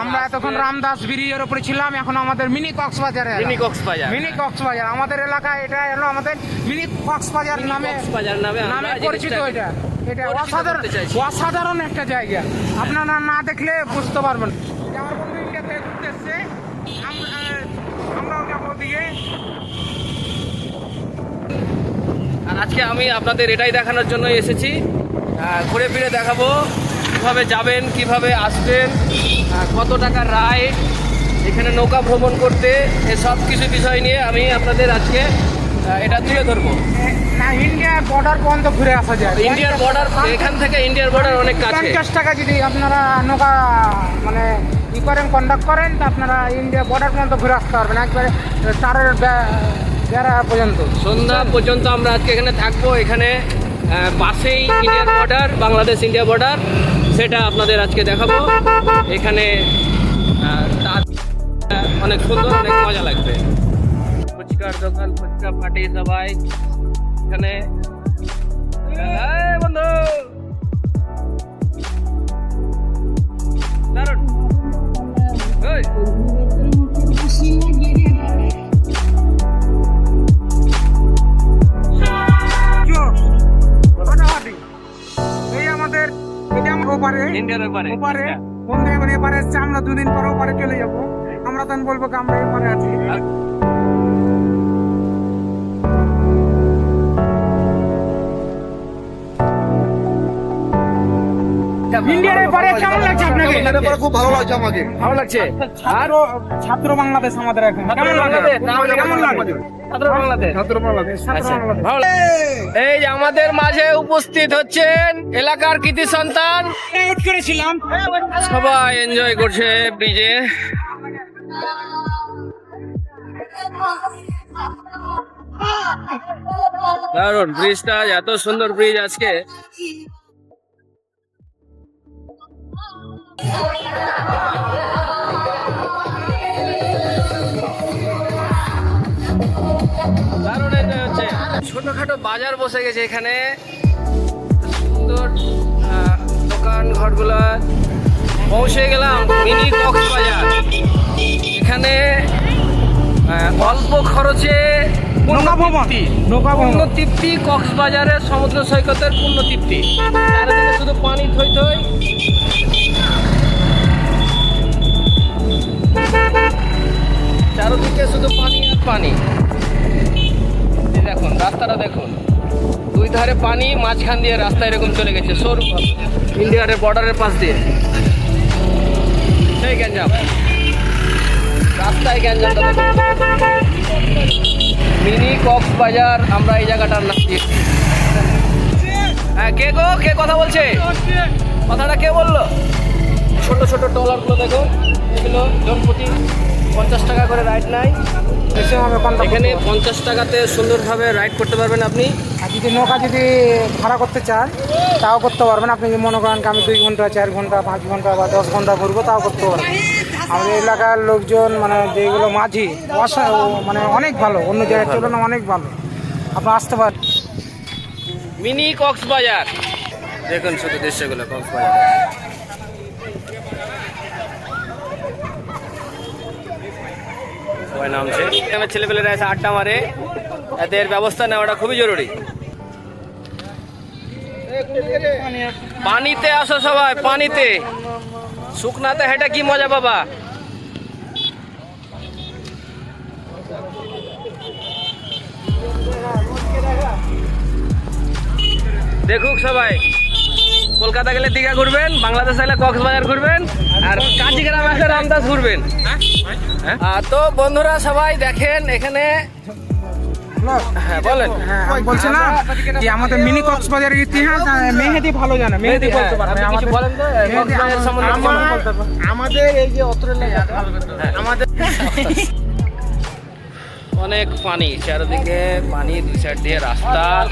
আমরা এতক্ষণ রামদাস ব্রিজের উপরে ছিলাম এখন আমাদের মিনি কক্সবাজারে। মিনি কক্সবাজার। মিনি কক্সবাজার আমাদের এলাকায় এটা হলো আমাদের মিনি কক্সবাজার নামে কক্সবাজার নামে নামে পরিচিত এটা। এটা অসাধারণ অসাধারণ একটা জায়গা। আপনারা না দেখলে বুঝতে পারবেন। আমার বন্ধু ইন্ডিয়াতে ঘুরতে এসছে আমরা আমরাও যাব ওদিকে আর আজকে আমি আপনাদের এটাই দেখানোর জন্য এসেছি। ঘুরে ফিরে দেখাবো কীভাবে যাবেন কীভাবে আসবেন। কত টাকা রাইড এখানে নৌকা ভ্রমণ করতে সব কিছু বিষয় নিয়ে আমি আপনাদের আজকে এটা তুলে ধরবো। না ইন্ডিয়ার বর্ডার পর্যন্ত ঘুরে আসা যায়। ইন্ডিয়ার বর্ডার এখান থেকে ইন্ডিয়ার বর্ডার অনেক কাছে। পঞ্চাশ টাকা যদি আপনারা নৌকা মানে ই করেন কন্ডাক্ট করেন তো আপনারা ইন্ডিয়া বর্ডার পর্যন্ত ঘুরে আসতে পারবেন একবারে তারের বেড়া পর্যন্ত। সন্ধ্যা পর্যন্ত আমরা আজকে এখানে থাকব। এখানে পাশেই ইন্ডিয়ার বর্ডার বাংলাদেশ ইন্ডিয়া বর্ডার সেটা আপনাদের আজকে দেখাবো। এখানে অনেক সুন্দর, অনেক মজা লাগবে। ফুচকার দোকান, ফুচকা পাটি সবাই। এখানে ওপারে ইন্ডিয়ার ওপারে বন্ধু এখন এপারে এসছে আমরা দুদিন পর ওপারে চলে যাব। আমরা তখন বলব কি আমরা এপারে আছি। ইন্ডিয়ার এপারে কেমন লাগছে আপনাকে? ব্যাপারে খুব ভালো লাগছে আমাকে। ভালো লাগছে। ছাত্র ছাত্র বাংলাদেশ আমাদের এখন কেমন লাগে? কেমন লাগে? ছাত্র বাংলাদেশ। ছাত্র বাংলাদেশ। ছাত্র আচ্ছা। এই যে আমাদের মাঝে উপস্থিত হচ্ছেন এলাকার কৃতি সন্তান। করেছিলাম সবাই এনজয় করছে ব্রিজে দারুণ ব্রিজটা এত সুন্দর ব্রিজ আজকে। দারুণ এনজয় হচ্ছে। ছোটখাটো বাজার বসে গেছে এখানে। সুন্দর দোকান ঘরগুলা। পৌঁছে গেলাম মিনি কক্সবাজার এখানে অল্প খরচে পূর্ণ নৌকা তৃপ্তি। নৌকা ভ্রমণ। পূর্ণ তৃপ্তি কক্সবাজারের সমুদ্র সৈকতের পূর্ণ তৃপ্তি। চারিদিকে শুধু পানি থই থই। পানি। দেখুন, রাস্তাটা দেখুন। দুই ধারে পানি, মাঝখান দিয়ে রাস্তা এরকম চলে গেছে, সরু ইন্ডিয়ার বর্ডারের পাশ দিয়ে। সেই গ্যাঞ্জাম। রাস্তায় গ্যাঞ্জামটা মিনি কক্সবাজার, আমরা এই জায়গাটার নাম দিয়েছি হ্যাঁ কে গো? কে কথা বলছে? কথাটা কে বলল? ছোট ছোট ট্রলারগুলো দেখো। এগুলো জনপ্রতি পঞ্চাশ টাকা করে রাইড নাই এখানে পঞ্চাশ টাকাতে সুন্দরভাবে রাইড করতে পারবেন আপনি। আর যদি নৌকা যদি ভাড়া করতে চান তাও করতে পারবেন। আপনি যদি মনে করেন আমি দুই ঘণ্টা চার ঘণ্টা পাঁচ ঘণ্টা বা দশ ঘণ্টা ঘুরবো তাও করতে পারবেন। আমাদের এলাকার লোকজন মানে যেগুলো মাঝি অসা- মানে অনেক ভালো। অন্য জায়গার তুলনায় অনেক ভালো। আপনি আসতে পারেন। মিনি কক্সবাজার। দেখুন শুধু দৃশ্যগুলো কক্সবাজার। সবাই নামছে। আমার ছেলেপেলেরা এসে আড্ডা মারে। এদের ব্যবস্থা নেওয়াটা খুবই জরুরি। পানিতে আসো সবাই, পানিতে। শুকনাতে হেঁটে কি মজা বাবা দেখুক সবাই। কলকাতা গেলে দীঘা ঘুরবেন বাংলাদেশ এলে কক্সবাজার ঘুরবেন আর কাঞ্চিগ্রাম আসলে রামদাস ঘুরবেন। আহ, তো বন্ধুরা সবাই দেখেন এখানে হ্যাঁ বলেন। হ্যাঁ যে আমাদের মিনি কক্সবাজারের ইতিহাস মেহেদি ভালো জানে মেহেদি বলতে পারবে। আমাদের- বলেন তো কক্সবাজার সম্বন্ধে কিছু আমার- বলতে পারবেন? আমাদের এই যে অত্র আমাদের অনেক পানি চারিদিকে পানি দুই সাইড দিয়ে রাস্তা।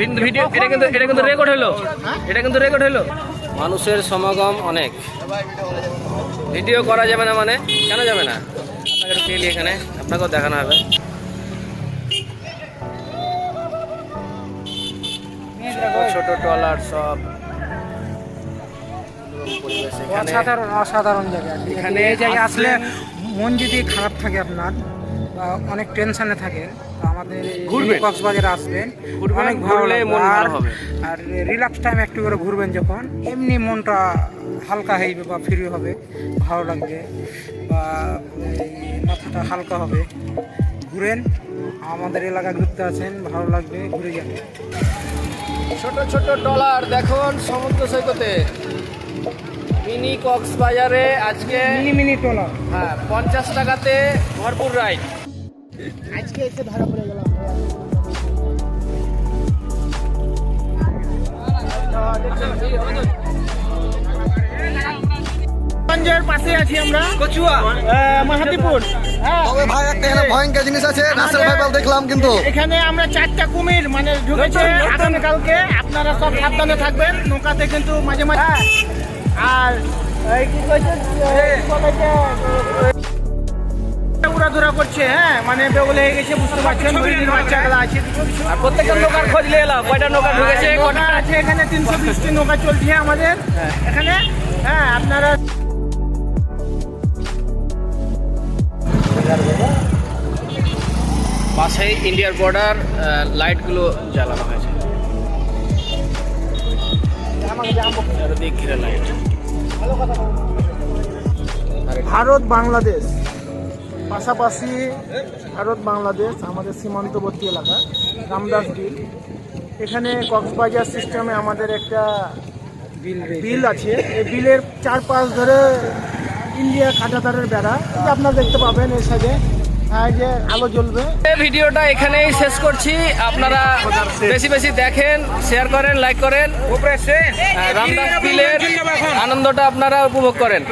কিন্তু এটা কিন্তু রেকর্ড হলো। এটা কিন্তু রেকর্ড হলো। মানুষের সমাগম অনেক। ভিডিও করা যাবে না মানে? কেন যাবে না? একটু এখানে। আপনাকেও দেখানো হবে। ছোট ট্রলার সব। অসাধারণ অসাধারণ জায়গা। এখানে এই জায়গায় আসলে মন যদি খারাপ থাকে আপনার বা অনেক টেনশনে থাকেন তো আমাদের ঘুরবেন। কক্সবাজারে আসবেন। অনেক ভালো মন ভালো আর- হবে। আর রিল্যাক্স টাইম একটু করে ঘুরবেন যখন। এমনি মনটা হালকা হইবে বা ফ্রি হবে ভালো লাগবে। বা মাথাটা হালকা হবে। ঘুরেন আমাদের এলাকা ঘুরতে আছেন ভালো লাগবে ঘুরে যাবেন ছোট ছোট ডলার দেখুন সমুদ্র সৈকতে। মিনি কক্সবাজারে আজকে মিনি মিনি ট্রলার। হ্যাঁ পঞ্চাশ টাকাতে ভরপুর রাইড। আজকে এসে ধরা পড়ে গেলাম পাশে আছি আমরা। কচুয়া। মাহাতিপুর। হ্যাঁ। তবে ভাই একটা এখানে ভয়ঙ্কর জিনিস আছে নাসের ভাইপাল দেখলাম কিন্তু। এখানে আমরা চারটা কুমির মানে ঢুকেছে। আগামীকালকে আপনারা সব সাবধানে থাকবেন। নৌকাতে কিন্তু মাঝে মাঝে আর এই কি করছে হ্যাঁ। মানে বেগুলে হয়ে গেছে বুঝতে পারছেন মুরগির বাচ্চাগুলো আছে আর প্রত্যেকটা নৌকার খোঁজ নিয়ে এলাম কয়টা নৌকা ঢুকেছে কটা? আছে এখানে তিনশো বিশটি নৌকা চলছে আমাদের। এখানে হ্যাঁ আপনারা পাশেই ইন্ডিয়ার বর্ডার লাইটগুলো জ্বালানো হয়েছে। চারদিক ঘিরে লাইট ভারত বাংলাদেশ। পাশাপাশি ভারত বাংলাদেশ আমাদের সীমান্তবর্তী এলাকা রামদাস বিল। এখানে কক্সবাজার সিস্টেমে আমাদের একটা বিল আছে। এই বিলের চারপাশ ধরে ইন্ডিয়া কাঁটাতারের বেড়া। এটা আপনারা দেখতে পাবেন এর সাথে এই যে আলো জ্বলবে। এই ভিডিওটা এখানেই শেষ করছি। আপনারা বেশি বেশি দেখেন শেয়ার করেন লাইক করেন। রামদাস বিলের আনন্দটা আপনারা উপভোগ করেন।